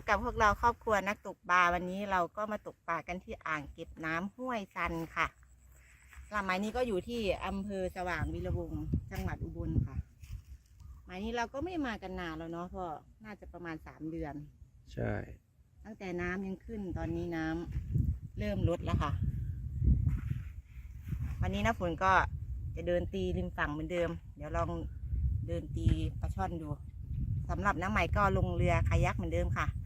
วัสดีค่ะพบกับพวกเราครอบครัวนักตกปลาวันนี้เราก็มาตกปลากันที่อ่างเก็บน้ำห้วยซันค่ะลำหมายนี้ก็อยู่ที่อำเภอสว่างวีระวงศ์จังหวัดอุบลค่ะหมายนี้เราก็ไม่มากันนานแล้วเนาะเพราะน่าจะประมาณสามเดือน ใช่ ตั้งแต่น้ำยังขึ้นตอนนี้น้ำเริ่มลดแล้วค่ะ วันนี้นะฝนก็จะเดินตีริมฝั่งเหมือนเดิม เดี๋ยวลองเดินตีปลาช่อนดูสำหรับน้ำใหม่ก็ลงเรือคายักเหมือนเดิมค่ะเ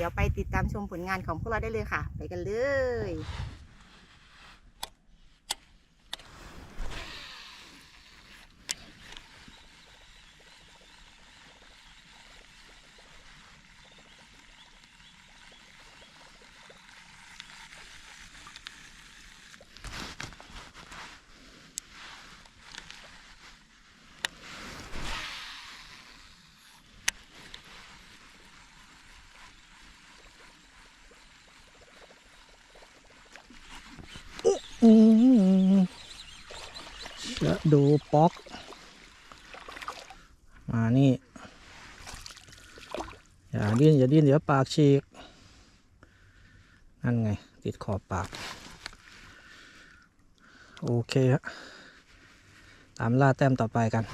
ดี๋ยวไปติดตามชมผลงานของพวกเราได้เลยค่ะ ไปกันเลย อืมจะ ดูป๊อก มานี่ อย่าดิ้นอย่าดิ้นเดี๋ยวปากฉีก นั่นไง ติดขอบปาก โอเคฮะตามล่าแต้มต่อไปกัน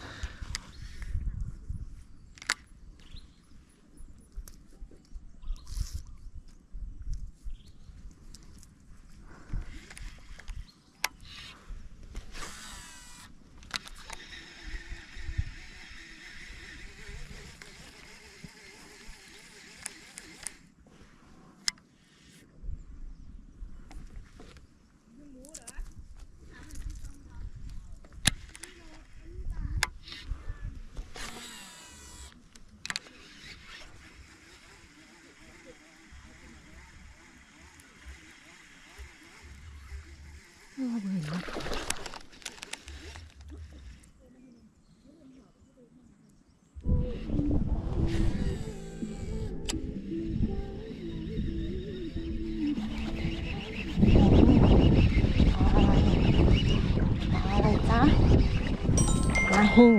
ปลาหิ่ง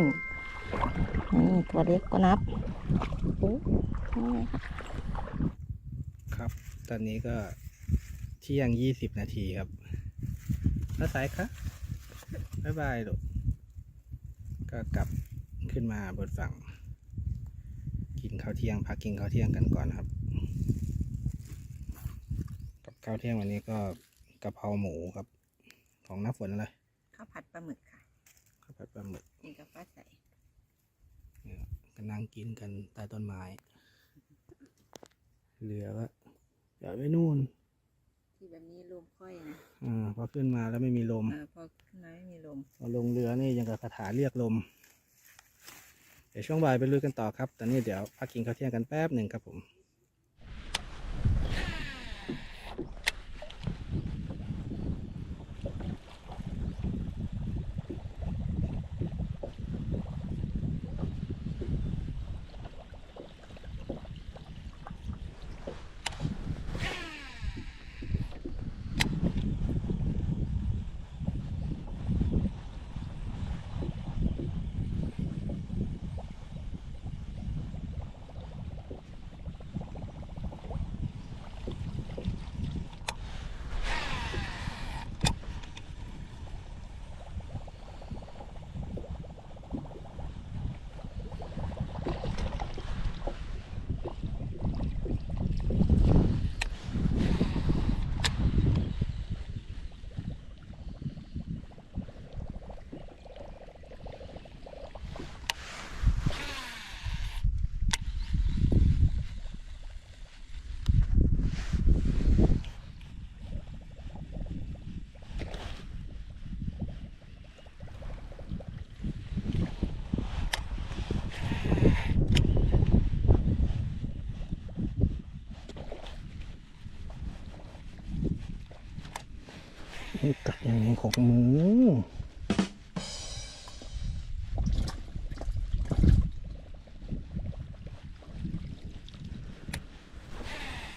นี่ตัวเล็กก็นับโอ้นี่ไงค่ะครับ ตอนนี้ก็เที่ยงยี่สิบนาทีครับแล้วสายคะบ๊ายบายลูกก็กลับขึ้นมาบนฝั่ง กินข้าวเที่ยงพักกินข้าวเที่ยงกันก่อนครับ กับข้าวเที่ยงวันนี้ก็กะเพราหมูครับ ของน้าฝนอะไรข้าวผัดปลาหมึกค่ะข้าวผั ดปลาหมึกกินกับฟ้าใสเนี่ยก็นั่งกินกันใต้ต้นไม้เรือก็เดี๋ยวไปนู่น ที่แบบนี้ลมค่อยนะอ่าพอขึ้นมาแล้วไม่มีลม เออพอขึ้นมาไม่มีลม พอลงเรือนี่ยังกับคาถาเรียกลม เดี๋ยวช่วงบ่ายไปลุยกันต่อครับ ตอนนี้เดี๋ยวพักกินข้าวเที่ยงกันแป๊บหนึ่งครับผม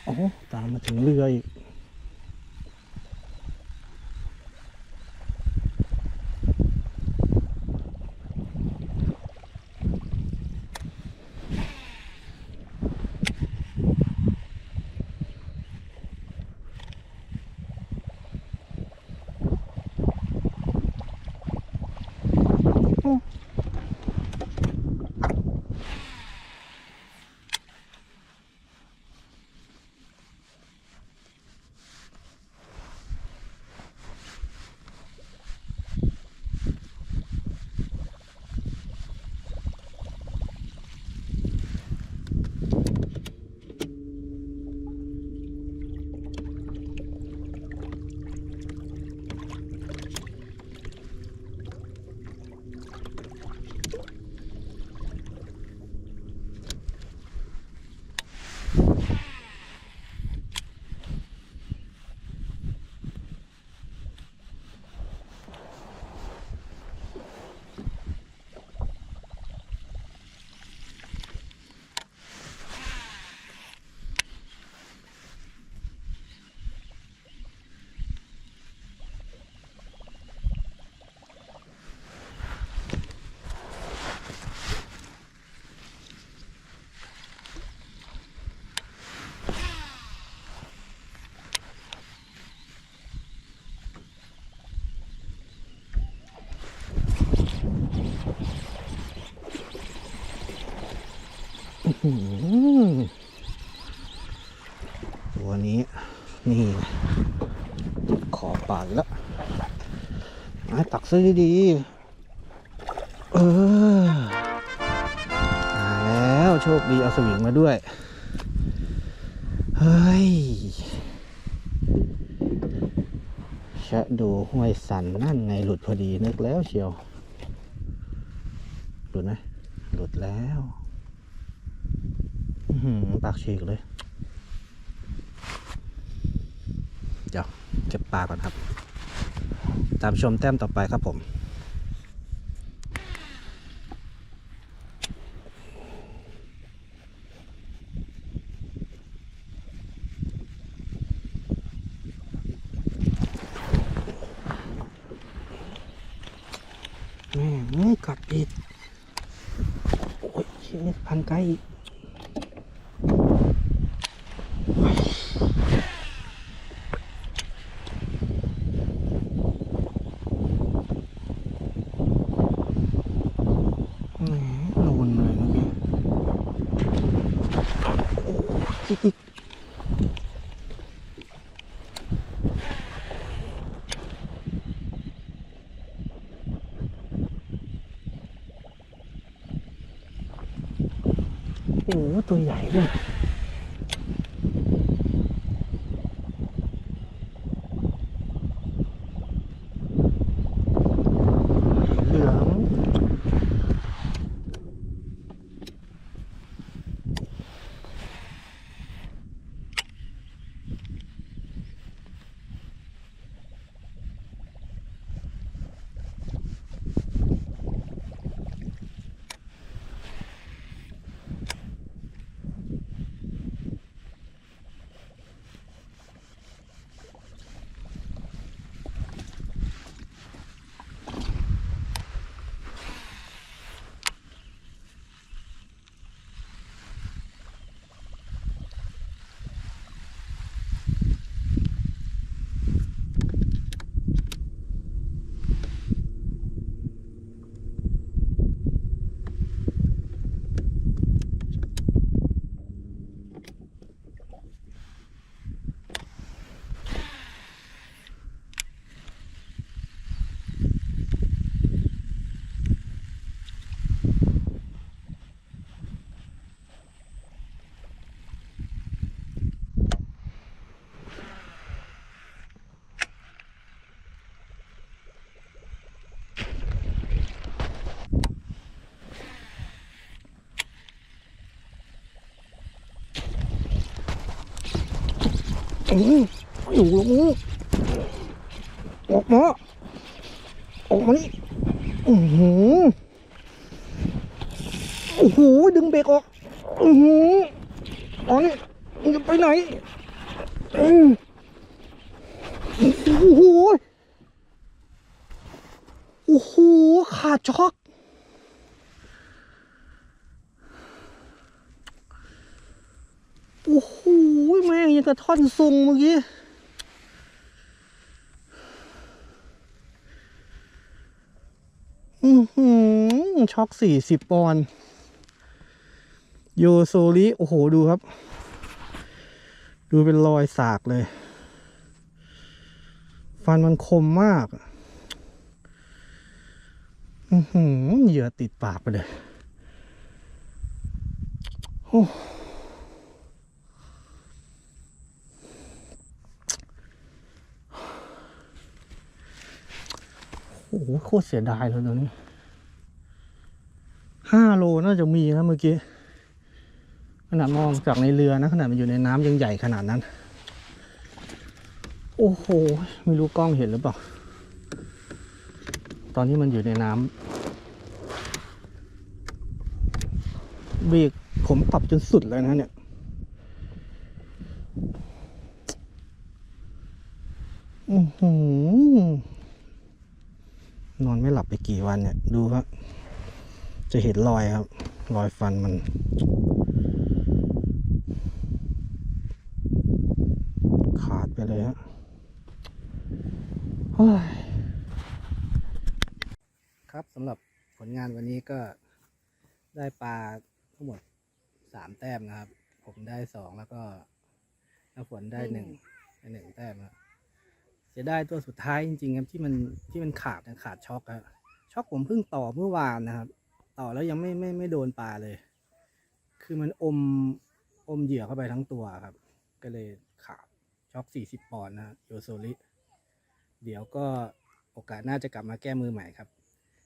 โอ้ตามมาถึงเรืออีกโอ้ ตัวนี้นี่ขอปากแล้วมาตักซื้อดีเออมาแล้วโชคดีเอาสวิงมาด้วย เฮ้ยชะดูห้วยสันนั่นไงหลุดพอดีนึกแล้วเชียว หลุดไหมหลุดแล้ว อื้อหือปาก ฉีกเลยเดี๋ยวเก็บปลาก่อนครับ ตามชมแต้มต่อไปครับผมแม่งไม่กัดอีกโอ้ยชิ้นนี้พันไกลอีก แหมโดนเลยเมื่อกี้โอ้จิกอีกโอ้โห ตัวใหญ่ด้วยเหลือง อืมอยู่ลงออกมาออกมานี่อือหือโอ้โหดึงเบรกออกอือหืออ๋อนี่มึงจะไปไหนอืมโอ้โหโอ้โหขาดช็อก โอ้โหแม่งยังกระท่อนซุงเมื่อกี้ อือหือช็อกสี่สิบปอนโยโซริโอ้โห ดูครับ ดูเป็นรอยสากเลย ฟันมันคมมาก อือหือเหยื่อติดปากไปเลยโอ้ โอ้โหโคตรเสียดายเลยตัวนี้ห้าโลน่าจะมีนะเมื่อกี้ขนาดมองจากในเรือนะขนาดมันอยู่ในน้ำยังใหญ่ขนาดนั้น โอ้โหไม่รู้กล้องเห็นหรือเปล่า ตอนนี้มันอยู่ในน้ำเบรกผมปรับจนสุดเลยนะเนี่ยอือหือ นอนไม่หลับไปกี่วันเนี่ย ดูครับ จะเห็นรอยครับ รอยฟันมัน ขาดไปเลยฮะเฮ้ยครับสำหรับผลงานวันนี้ก็ได้ปลาทั้งหมดสามแต้มนะครับ ผมได้สองแล้วก็น้ำฝนได้หนึ่งได้หนึ่งแต้มครับ เสียดายตัวสุดท้ายจริงๆครับที่มันที่มันขาดนะขาดช็อกครับช็อกผมเพิ่งต่อเมื่อวานนะครับ ต่อแล้วยังไม่ไม่ไม่โดนปลาเลย คือมันอมอมเหยื่อเข้าไปทั้งตัวครับ ก็เลยขาดช็อกสี่สิบปอนด์นะโยโซลิเดี๋ยวก็โอกาสน่าจะกลับมาแก้มือใหม่ครับ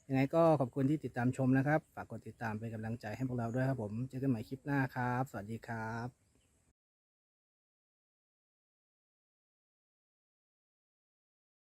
ยังไงก็ขอบคุณที่ติดตามชมนะครับ ฝากกดติดตามเป็นกำลังใจให้พวกเราด้วยครับผม เจอกันใหม่คลิปหน้าครับ สวัสดีครับ